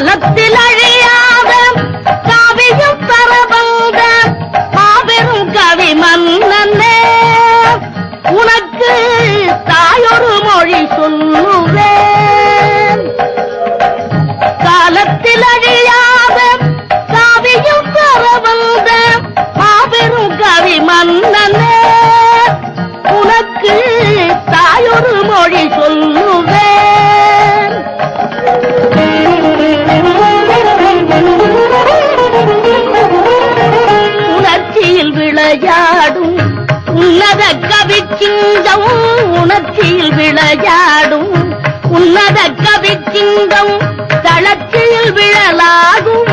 காலத்தில் அழியாத காவியம் தரவந்த மாபெரும் கவி மன்னனே உனக்கு தாயொரு மொழி சொல்லுவேன். காலத்தில் அழியாத விளையாடும். உன்னத கவிச்சிங்கம் உணர்ச்சியில் விளையாடும். உன்னத கவிச்சிங்கம் தளர்ச்சியில் விழலாகும்.